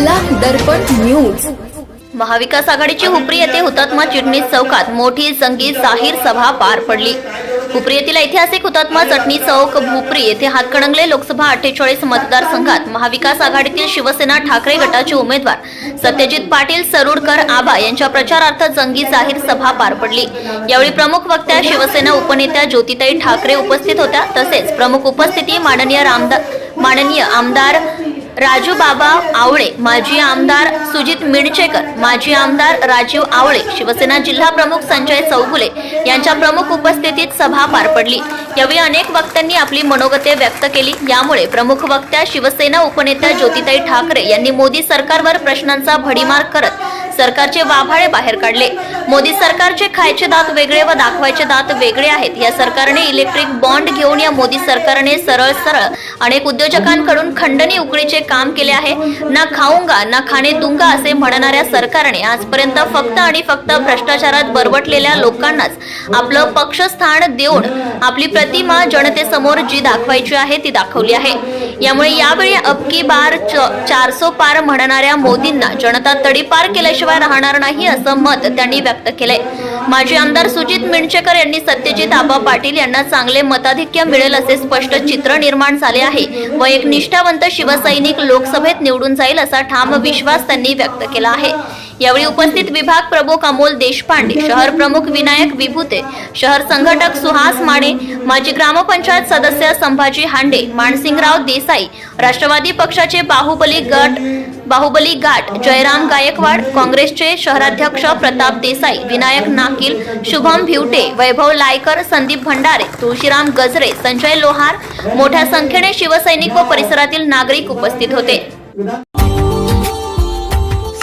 दर्पण news. महाविकास आघाडीची हुपरी येथे हुतात्मा चिटणीस चौकात मोठी जंगी जाहीर सभा पार पडली. हुपरी येथील ऐतिहासिक हुतात्मा चटणी चौक भुपरी येथे हातकणंगले लोकसभा अठ्ठेचाळीस मतदारसंघात महाविकास आघाडीतील शिवसेना ठाकरे गटाचे उमेदवार सत्यजित पाटील सरुडकर आबा यांच्या प्रचारार्थ जंगी जाहीर सभा पार पडली. यावेळी प्रमुख वक्त्या शिवसेना उपनेत्या ज्योतिताई ठाकरे उपस्थित होत्या. तसेच प्रमुख उपस्थिती माननीय रामदा माननीय आमदार राजू बाबा आवळे माजी आमदार सुजित मिणचेकर माजी आमदार राजीव आवळे शिवसेना जिल्हा प्रमुख संजय चौगुले यांच्या प्रमुख उपस्थितीत सभा पार पडली. यावेळी अनेक वक्त्यांनी आपली मनोगते व्यक्त केली. यामुळे प्रमुख वक्त्या शिवसेना उपनेत्या ज्योतिताई ठाकरे यांनी मोदी सरकारवर प्रश्नांचा भडीमार करत सरकारचे वाभाळे बाहेर काढले. मोदी सरकारचे खायचे दात वेगळे व दाखवायचे दात वेगळे आहेत. या सरकारने इलेक्ट्रिक बॉन्ड घेऊन या मोदी सरकारने सरळ सरळ अनेक उद्योजकांकडून खंडणी उकळीचे काम केले आहे. ना खाऊंगा ना खाणे दुंगा असे म्हणणाऱ्या सरकारने आजपर्यंत फक्त आणि फक्त भ्रष्टाचारात बरबटलेल्या लोकांनाच आपलं पक्षस्थान देऊन आपली प्रतिमा जनतेसमोर जी दाखवायची आहे ती दाखवली आहे. यामुळे यावेळी अबकी बार चारसो पार म्हणणाऱ्या मोदींना जनता तडीपार केल्याशिवाय राहणार नाही असं मत त्यांनी व्यक्त केलंय. माजी आमदार सुजित मिणचेकर यांनी सत्यजित आबा पाटील यांना चांगले मताधिक्य मिळेल असे स्पष्ट चित्र निर्माण झाले आहे व एक निष्ठावंत शिवसैनिक लोकसभेत निवडून जाईल असा ठाम विश्वास त्यांनी व्यक्त केला आहे. यावेळी उपस्थित विभाग प्रमुख अमोल देशपांडे शहर प्रमुख विनायक विभूते शहर संघटक सुहास माने माजी ग्रामपंचायत सदस्य संभाजी हांडे मानसिंगराव देसाई राष्ट्रवादी पक्षाचे बाहुबली गट बाहुबली घाट जयराम गायकवाड काँग्रेसचे शहराध्यक्ष प्रताप देसाई विनायक नाकील शुभम भिवटे वैभव लायकर संदीप भंडारे तुळशीराम गजरे संजय लोहार मोठ्या संख्येने शिवसैनिक व परिसरातील नागरिक उपस्थित होते.